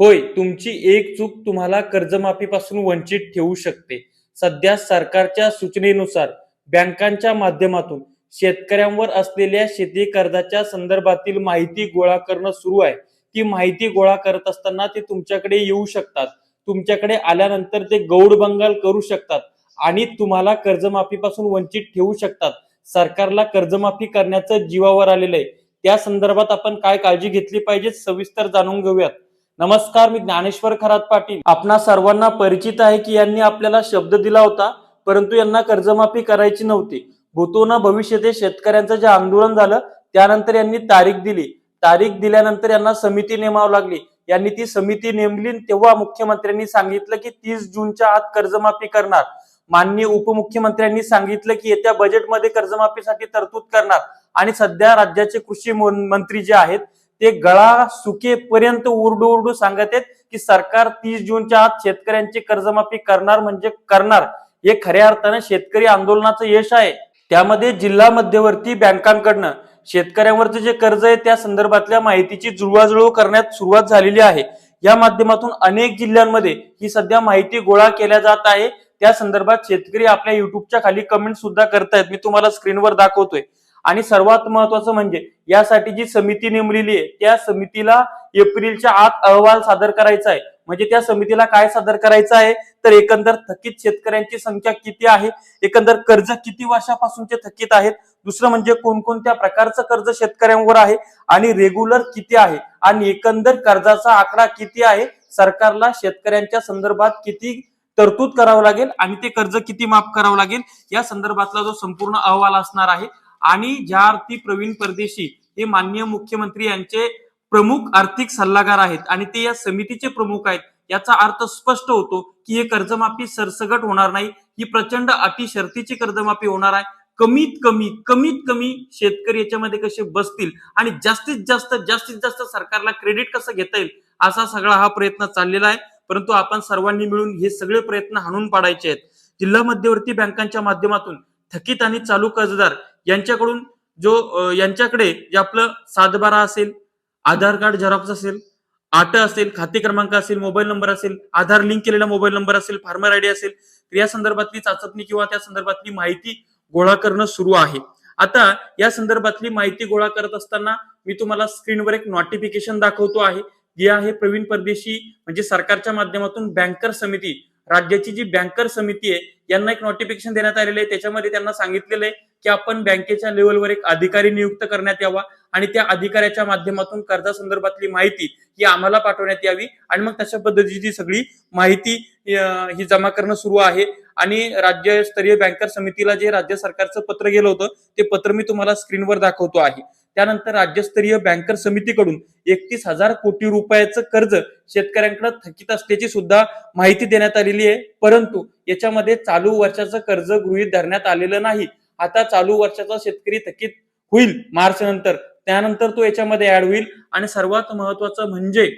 होय तुमची एक चूक तुम्हाला कर्जमाफीपासून वंचित ठेवू शकते. सध्या सरकारच्या सूचनेनुसार बँकांच्या माध्यमातून शेतकऱ्यांवर असलेल्या शेती कर्जाच्या संदर्भातील माहिती गोळा करणं सुरू आहे. ती माहिती गोळा करत असताना ते तुमच्याकडे येऊ शकतात. तुमच्याकडे आल्यानंतर ते गौड बंगाल करू शकतात आणि तुम्हाला कर्जमाफीपासून वंचित ठेवू शकतात. सरकारला कर्जमाफी करण्याचं जीवावर आलेलं आहे. त्या संदर्भात आपण काय काळजी घेतली पाहिजे सविस्तर जाणून घेऊयात. नमस्कार मी ज्ञानेश्वर खरात पाटील. आपणा सर्वांना परिचित आहे की यांनी आपल्याला शब्द दिला होता परंतु यांना कर्जमाफी करायची नव्हती. भूतोना भविष्य ते शेतकऱ्यांचं जे आंदोलन झालं त्यानंतर यांनी तारीख दिली. तारीख दिल्यानंतर यांना समिती नेमावं लागली. यांनी ती समिती नेमली तेव्हा मुख्यमंत्र्यांनी सांगितलं की तीस जूनच्या आत कर्जमाफी करणार. माननीय उपमुख्यमंत्र्यांनी सांगितलं की येत्या बजेटमध्ये कर्जमाफीसाठी तरतूद करणार. आणि सध्या राज्याचे कृषी मंत्री जे आहेत ते गळा सुकेपर्यंत उरडू उरडू सांगत आहेत की सरकार तीस जूनच्या आत शेतकऱ्यांची कर्जमाफी करणार म्हणजे करणार. हे खऱ्या अर्थानं शेतकरी आंदोलनाचं यश आहे. त्यामध्ये जिल्हा मध्यवर्ती बँकांकडनं शेतकऱ्यांवरचं जे कर्ज आहे त्या संदर्भातल्या माहितीची जुळवाजुळव करण्यात सुरुवात झालेली आहे. या माध्यमातून अनेक जिल्ह्यांमध्ये ही सध्या माहिती गोळा केल्या जात आहे. त्या संदर्भात शेतकरी आपल्या युट्यूबच्या खाली कमेंट सुद्धा करतायत. मी तुम्हाला स्क्रीनवर दाखवतोय. आणि सर्वात महत्वाचं म्हणजे यासाठी जी समिती नेमलेली आहे त्या समितीला एप्रिलच्या आत अहवाल सादर करायचा आहे. म्हणजे त्या समितीला काय सादर करायचं आहे? तर एकंदर थकीत शेतकऱ्यांची संख्या किती आहे? एकंदर कर्ज किती वर्षापासूनचे थकीत आहेत? दुसरं म्हणजे कोणकोणत्या प्रकारचं कर्ज शेतकऱ्यांवर आहे? आणि रेग्युलर किती आहे? आणि एकंदर कर्जाचा आकडा किती आहे? सरकारला शेतकऱ्यांच्या संदर्भात किती तरतूद करावं लागेल? आणि ते कर्ज किती माफ करावं लागेल? या संदर्भातला जो संपूर्ण अहवाल असणार आहे आणि ज्या अर्थी प्रवीण परदेशी हे माननीय मुख्यमंत्री यांचे प्रमुख आर्थिक सल्लागार आहेत आणि ते या समितीचे प्रमुख आहेत याचा अर्थ स्पष्ट होतो की हे कर्जमाफी सरसगट होणार नाही ही प्रचंड अटी शर्तीची कर्जमाफी होणार आहे. कमीत कमी कमीत कमी शेतकरी याच्यामध्ये कसे बसतील आणि जास्तीत जास्त जास्तीत जास्त सरकारला क्रेडिट कसं घेता येईल असा सगळा हा प्रयत्न चाललेला आहे. परंतु आपण सर्वांनी मिळून हे सगळे प्रयत्न हाणून पाडायचे आहेत. जिल्हा मध्यवर्ती बँकांच्या माध्यमातून थकीत आणि चालू कर्जदार यांच्याकडून जो यांच्याकडे जे आपलं सातबारा असेल आधार कार्ड झेरॉक्स असेल आट असेल खाते क्रमांक असेल मोबाईल नंबर असेल आधार लिंक केलेला मोबाईल नंबर असेल फार्मर आयडी असेल तर या संदर्भातली चाचपणी किंवा त्या संदर्भातली माहिती गोळा करणं सुरू आहे. आता या संदर्भातली माहिती गोळा करत असताना मी तुम्हाला स्क्रीनवर एक नोटिफिकेशन दाखवतो आहे. जे आहे प्रवीण परदेशी म्हणजे सरकारच्या माध्यमातून बँकर समिती राज्याची जी बँकर समिती आहे यांना एक नोटिफिकेशन देण्यात आलेलं आहे. त्याच्यामध्ये त्यांना सांगितलेलं आहे की आपण बँकेच्या लेवलवर एक अधिकारी नियुक्त करण्यात यावा आणि त्या अधिकाऱ्याच्या माध्यमातून कर्जासंदर्भातली माहिती ही आम्हाला पाठवण्यात यावी. आणि मग तशा पद्धतीची सगळी माहिती ही जमा करणं सुरू आहे. आणि राज्यस्तरीय बँकर समितीला जे राज्य सरकारचं पत्र गेलं होतं ते पत्र मी तुम्हाला स्क्रीनवर दाखवतो आहे. त्यानंतर राज्यस्तरीय बँकर समितीकडून एकतीस हजार कोटी रुपयाचं कर्ज शेतकऱ्यांकडे थकीत असल्याची सुद्धा माहिती देण्यात आलेली आहे. परंतु याच्यामध्ये चालू वर्षाचं कर्ज गृहीत धरण्यात आलेलं नाही. आता चालू वर्षाचा शेतकरी थकीत होईल मार्च नंतर. त्यानंतर तो याच्यामध्ये ऍड होईल. आणि सर्वात महत्वाचं म्हणजे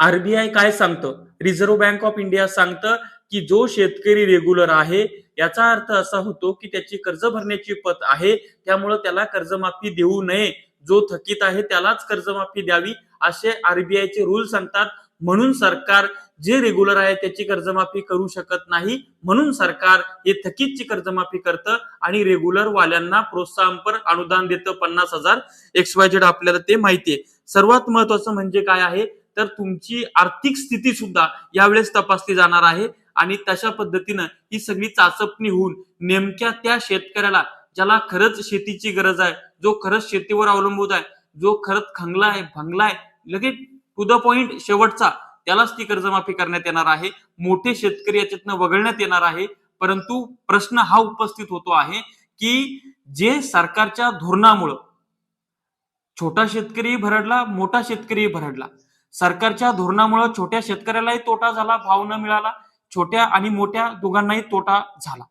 आरबीआय काय सांगतं? रिझर्व्ह बँक ऑफ इंडिया सांगतं की जो शेतकरी रेग्युलर आहे याचा अर्थ असा होतो की त्याची कर्ज भरण्याची पत आहे त्यामुळं त्याला कर्जमाफी देऊ नये. जो थकीत आहे त्यालाच कर्जमाफी द्यावी असे आरबीआयचे रूल सांगतात. म्हणून सरकार जे रेग्युलर आहे त्याची कर्जमाफी करू शकत नाही. म्हणून सरकार हे थकीतची कर्जमाफी करतं आणि रेग्युलर वाल्यांना प्रोत्साहनपर अनुदान देतं. पन्नास हजार. एक्स झेड आपल्याला ते माहिती आहे. सर्वात महत्वाचं म्हणजे काय आहे? तर तुमची आर्थिक स्थिती सुद्धा यावेळेस तपासली जाणार आहे. आणि तशा पद्धतीनं ही सगळी चाचपणी होऊन नेमक्या त्या शेतकऱ्याला ज्याला खरंच शेतीची गरज आहे जो खरंच शेतीवर अवलंबून आहे जो खरंच खंगला आहे भंगला आहे लगेच टू द पॉइंट शेवटचा त्यालाच ती कर्जमाफी करण्यात येणार आहे. मोठे शेतकरी याच्यातनं वगळण्यात येणार आहे. परंतु प्रश्न हा उपस्थित होतो आहे की जे सरकारच्या धोरणामुळं छोटा शेतकरी भरडला मोठा शेतकरी भरडला. सरकारच्या धोरणामुळं छोट्या शेतकऱ्यालाही तोटा झाला भाव न मिळाला. छोट्या आणि मोठ्या दोघांनाही तोटा झाला.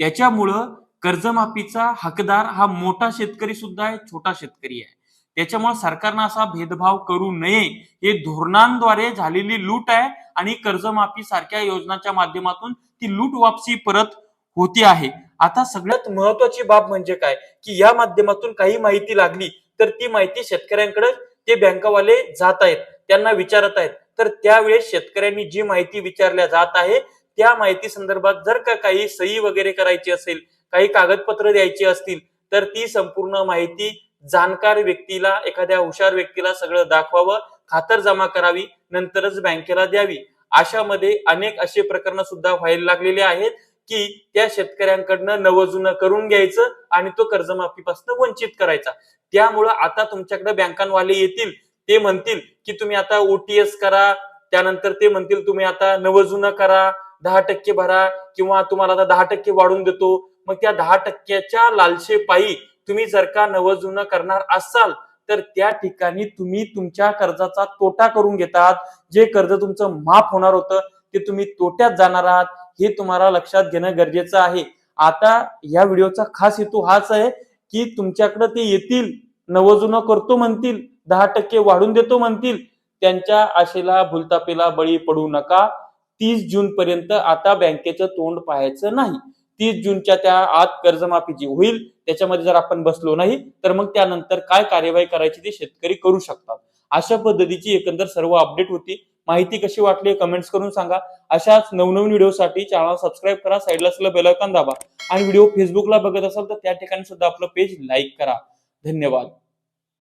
त्याच्यामुळं कर्जमाफीचा हकदार हा मोठा शेतकरी सुद्धा आहे छोटा शेतकरी आहे. त्याच्यामुळे सरकारनं असा भेदभाव करू नये. हे धोरणांद्वारे झालेली लूट आहे आणि कर्जमाफी सारख्या योजनाच्या माध्यमातून ती लूट वापसी परत होती आहे. आता सगळ्यात महत्वाची बाब म्हणजे काय? की या माध्यमातून काही माहिती लागली तर ती माहिती शेतकऱ्यांकडे ते बँकावाले जात आहेत त्यांना विचारत आहेत. तर त्यावेळेस शेतकऱ्यांनी जी माहिती विचारल्या जात आहे त्या माहिती संदर्भात जर का काही सही वगैरे करायची असेल काही कागदपत्र द्यायची असतील तर ती संपूर्ण माहिती जाणकार व्यक्तीला एखाद्या हुशार व्यक्तीला सगळं दाखवावं खातर जमा करावी नंतरच बँकेला द्यावी. अशामध्ये अनेक असे प्रकरण सुद्धा व्हायला लागलेले आहेत की त्या शेतकऱ्यांकडनं नवजुनं करून घ्यायचं आणि तो कर्जमाफीपासून वंचित करायचा. त्यामुळं आता तुमच्याकडे बँकांवाले येतील ते म्हणतील की तुम्ही आता ओटीएस करा त्यानंतर ते म्हणतील तुम्ही आता नवजुनं करा दहा टक्के भरा किंवा तुम्हाला आता दहा टक्के वाढून देतो. मग त्या दहा टक्क्याच्या लालशेपायी तुम्ही जर का नवजुनं करणार असाल तर त्या ठिकाणी तुम्ही तुमच्या कर्जाचा तोटा करून घेतात. जे कर्ज तुमचं माफ होणार होतं ते तुम्ही तोट्यात जाणार आहात हे तुम्हाला लक्षात घेणं गरजेचं आहे. आता या व्हिडिओचा खास हेतू हाच आहे की तुमच्याकडे ते येतील नवजुनं करतो म्हणतील दहा टक्के वाढून देतो म्हणतील. त्यांच्या आशेला भुलतापेला बळी पडू नका. तीस जून पर्यंत आता बँकेचं तोंड पाहायचं नाही. तीस जूनच्या त्या आत कर्जमाफी जी होईल त्याच्यामध्ये जर आपण बसलो नाही तर मग त्यानंतर काय कार्यवाही करायची ते शेतकरी करू शकतात. अशा पद्धतीची एकंदर सर्व अपडेट होती. माहिती कशी वाटली कमेंट्स करून सांगा. अशाच नवनवीन व्हिडिओसाठी चॅनल सबस्क्राईब करा साईडला असलेलं बेलायकॉन दाबा. आणि व्हिडिओ फेसबुकला बघत असाल तर त्या ठिकाणी सुद्धा आपलं पेज लाईक करा. धन्यवाद.